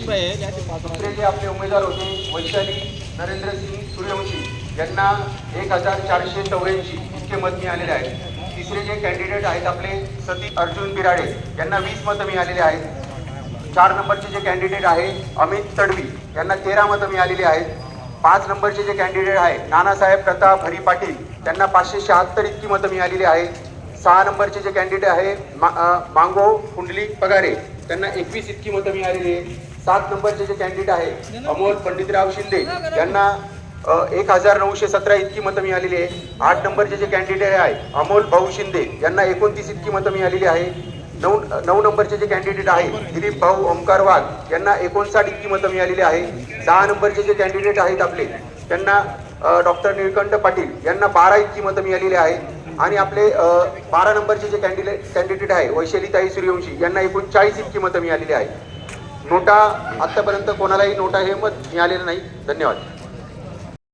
दुसरे जे आपले उमेदवार होते वैशाली नरेंद्र सिंग सूर्यवंशी यांना एक हजार चारशे चौऱ्याऐंशी इतके मत मिळालेले आहेत. तिसरे जे कॅन्डिडेट आहेत आपले सती अर्जुन बिराडे यांना वीस मतं मिळालेली आहेत. चार नंबरचे जे कॅन्डिडेट आहे अमित तडवी यांना तेरा मतं मिळालेली आहेत. पाच नंबरचे जे कॅन्डिडेट आहे नानासाहेब प्रताप हरी पाटील त्यांना पाचशे शहात्तर इतकी मतं मिळालेली आहेत. सहा नंबरचे जे कॅन्डिडेट आहे मा मांगो कुंडली पगारे त्यांना एकवीस इतकी मतं मिळालेली आहे सात नंबरचे जे कॅन्डिडेट आहे अमोल पंडितराव शिंदे यांना एक हजार नऊशे सतरा इतकी मतं मिळालेली आहे आठ नंबरचे जे कॅन्डिडेट आहे अमोल भाऊ शिंदे यांना एकोणतीस इतकी मतं मिळालेली आहे. नऊ नऊ नंबरचे जे कॅन्डिडेट आहे दिलीप भाऊ ओमकार वाघ यांना एकोणसाठ इतकी मतं मिळालेली आहे. दहा नंबरचे जे कॅन्डिडेट आहेत आपले त्यांना डॉक्टर निळकंठ पाटील यांना बारा इतकी मतं मिळालेली आहे. आणि आपले बारा नंबरचे जे कॅन्डिडेट कॅन्डिडेट आहे वैशालीताई सूर्यवंशी यांना एकूण चाळीस इतकी मतं मिळालेली आहे. नोटा आतापर्यंत कोणालाही नोटा हे मत मिळालेलं नाही धन्यवाद.